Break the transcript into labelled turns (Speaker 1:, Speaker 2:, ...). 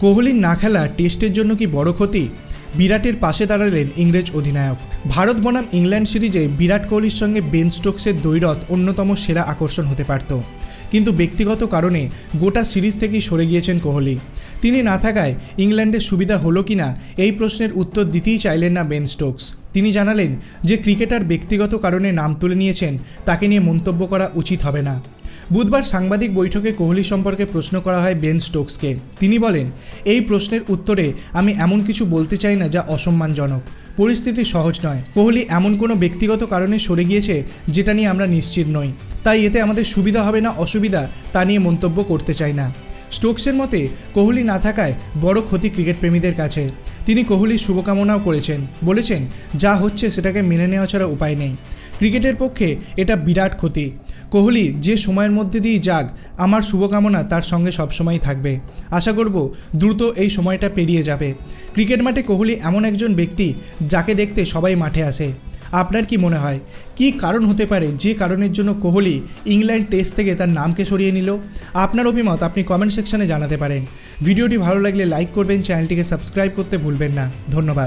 Speaker 1: কোহলির না খেলা টেস্টের জন্য কি বড় ক্ষতি? বিরাটের পাশে দাঁড়ালেন ইংরেজ অধিনায়ক। ভারত বনাম ইংল্যান্ড সিরিজে বিরাট কোহলির সঙ্গে বেন স্টোকসের দৈরত অন্যতম সেরা আকর্ষণ হতে পারত। কিন্তু ব্যক্তিগত কারণে গোটা সিরিজ থেকেই সরে গিয়েছেন কোহলি। তিনি না থাকায় ইংল্যান্ডের সুবিধা হলো কিনা এই প্রশ্নের উত্তর দিতেই চাইলেন না বেন স্টোকস। তিনি জানালেন যে ক্রিকেটার ব্যক্তিগত কারণে নাম তুলে নিয়েছেন, তাকে নিয়ে মন্তব্য করা উচিত হবে না। বুধবার সাংবাদিক বৈঠকে কোহলি সম্পর্কে প্রশ্ন করা হয় বেন স্টোকসকে। তিনি বলেন, এই প্রশ্নের উত্তরে আমি এমন কিছু বলতে চাই না যা অসম্মানজনক। পরিস্থিতি সহজ নয়। কোহলি এমন কোনো ব্যক্তিগত কারণে সরে গিয়েছে যেটা নিয়ে আমরা নিশ্চিত নই। তাই এতে আমাদের সুবিধা হবে না অসুবিধা তা নিয়ে মন্তব্য করতে চাই না। স্টোকসের মতে, কোহলি না থাকায় বড় ক্ষতি ক্রিকেট প্রেমীদের কাছে। তিনি কোহলির শুভকামনাও করেছেন। বলেছেন, যা হচ্ছে সেটাকে মেনে নেওয়া ছাড়া উপায় নেই। ক্রিকেটের পক্ষে এটা বিরাট ক্ষতি। কোহলি, যে সময়ের মধ্যে দিয়েই যাক, আমার শুভকামনা তার সঙ্গে সবসময়ই থাকবে। আশা করব দ্রুত এই সময়টা পেরিয়ে যাবে। ক্রিকেট মাঠে কোহলি এমন একজন ব্যক্তি যাকে দেখতে সবাই মাঠে আসে। আপনার কি মনে হয়? কি কারণ হতে পারে যে কারণের জন্য কোহলি ইংল্যান্ড টেস্ট থেকে তার নামকে সরিয়ে নিল? আপনার অভিমত আপনি কমেন্ট সেকশনে জানাতে পারেন। ভিডিওটি ভালো লাগলে লাইক করবেন, চ্যানেলটিকে সাবস্ক্রাইব করতে ভুলবেন না। ধন্যবাদ।